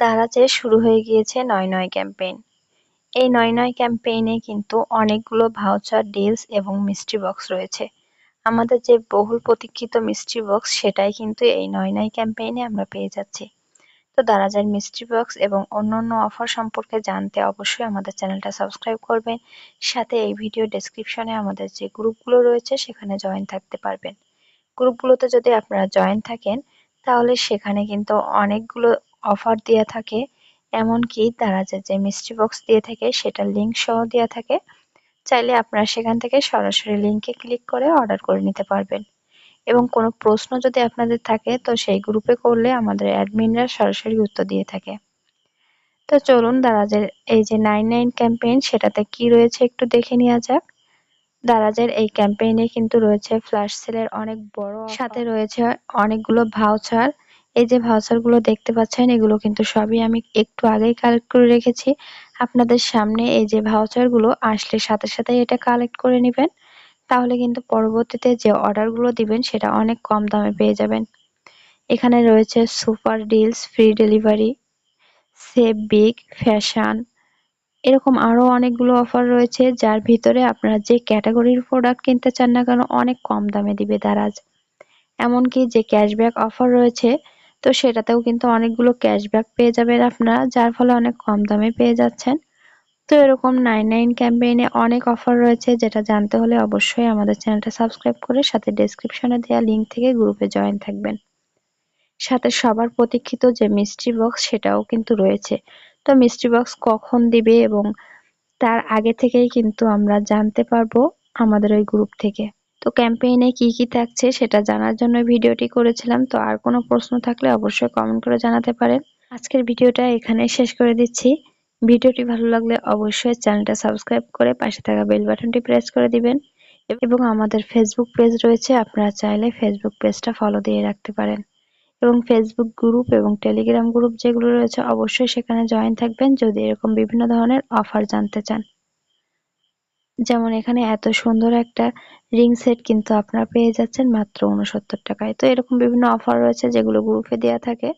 দারাজে শুরু হয়ে গিয়েছে নয় নয় ক্যাম্পেইন। এই নয় নয় ক্যাম্পেইনে কিন্তু অনেকগুলো ভাউচার, ডিলস এবং মিস্ট্রি বক্স রয়েছে। আমাদের যে বহুল প্রতীক্ষিত মিস্ট্রি বক্স, সেটাই কিন্তু এই নয় নয় ক্যাম্পেইনে আমরা পেয়ে যাচ্ছি। তো দারাজের মিস্ট্রি বক্স এবং অন্যান্য অফার সম্পর্কে জানতে অবশ্যই আমাদের চ্যানেলটা সাবস্ক্রাইব করবেন। সাথে এই ভিডিও ডেসক্রিপশনে আমাদের যে গ্রুপগুলো রয়েছে, সেখানে জয়েন থাকতে পারবেন। গ্রুপগুলোতে যদি আপনারা জয়েন থাকেন, তাহলে সেখানে কিন্তু অনেকগুলো অফার দেওয়া থাকে এমনকি তারা যে যে মিস্ট্রি বক্স দিয়ে থাকে সেটার লিঙ্ক সহ দেওয়া থাকে। চাইলে আপনারা সেখান থেকে সরাসরি লিঙ্কে ক্লিক করে অর্ডার করে নিতে পারবেন। এবং কোনো প্রশ্ন যদি আপনাদের থাকে তো সেই গ্রুপে করলে আমাদের অ্যাডমিনরা সরাসরি উত্তর দিয়ে থাকে। তো চলুন দারাজের এই যে নাইন নাইন ক্যাম্পেইন সেটাতে কি রয়েছে একটু দেখে নেওয়া যাক। দারাজের এই ক্যাম্পেইনে কিন্তু রয়েছে ফ্ল্যাশ সেলের অনেক বড় সাথে রয়েছে অনেকগুলো ভাউচার এই যে ভাউচারগুলো দেখতে পাচ্ছেন, এগুলো কিন্তু সবই আমি একটু আগেই কালেক্ট করে রেখেছি। আপনাদের সামনে এই যে ভাউচারগুলো আসলে সাথে সাথে এটা কালেক্ট করে নেবেন। তাহলে কিন্তু পরবর্তীতে যে অর্ডারগুলো দিবেন, সেটা অনেক কম দামে পেয়ে যাবেন। এখানে রয়েছে super deals free delivery save big fashion এরকম আরও অনেকগুলো অফার রয়েছে, যার ভিতরে আপনারা যে ক্যাটাগরির প্রোডাক্ট কিনতে চান না কেন, অনেক কম দামে দিবে দারাজ। এমনকি যে ক্যাশব্যাক অফার রয়েছে তো সেটাতেও কিন্তু অনেকগুলো ক্যাশব্যাক পেয়ে যাবেন আপনারা, যার ফলে অনেক কম দামে পেয়ে যাচ্ছেন। তো এরকম নাইন নাইন ক্যাম্পেইনে অনেক অফার রয়েছে, যেটা জানতে হলে অবশ্যই আমাদের চ্যানেলটা সাবস্ক্রাইব করে সাথে ডেসক্রিপশনে দেওয়া লিঙ্ক থেকে গ্রুপে জয়েন থাকবেন। সাথে সবার প্রতীক্ষিত যে মিস্ট্রি বক্স সেটাও কিন্তু রয়েছে। তো মিস্ট্রি বক্স কখন দিবে এবং তার আগে থেকেই কিন্তু আমরা জানতে পারব আমাদের ওই গ্রুপ থেকে। তো ক্যাম্পেইনে কি কি থাকছে সেটা জানার জন্য ভিডিওটি করেছিলাম, তো আর কোনো প্রশ্ন থাকলে অবশ্যই কমেন্ট করে জানাতে পারেন। আজকের ভিডিওটা এখানে শেষ করে দিচ্ছি। ভিডিওটি ভালো লাগলে অবশ্যই চ্যানেলটা সাবস্ক্রাইব করে পাশে থাকা বেল বাটনটি প্রেস করে দিবেন। এবং আমাদের ফেসবুক পেজ রয়েছে, আপনারা চাইলে ফেসবুক পেজটা ফলো দিয়ে রাখতে পারেন। এবং ফেসবুক গ্রুপ এবং টেলিগ্রাম গ্রুপ যেগুলো রয়েছে, অবশ্যই সেখানে জয়েন থাকবেন যদি এরকম বিভিন্ন ধরনের অফার জানতে চান। যেমন এখানে এত সুন্দর একটা রিং সেট কিন্তু আপনারা পেয়ে যাচ্ছেন মাত্র উনসত্তর টাকায়। তো এরকম বিভিন্ন অফার রয়েছে যেগুলো গ্রুপে দেওয়া থাকে।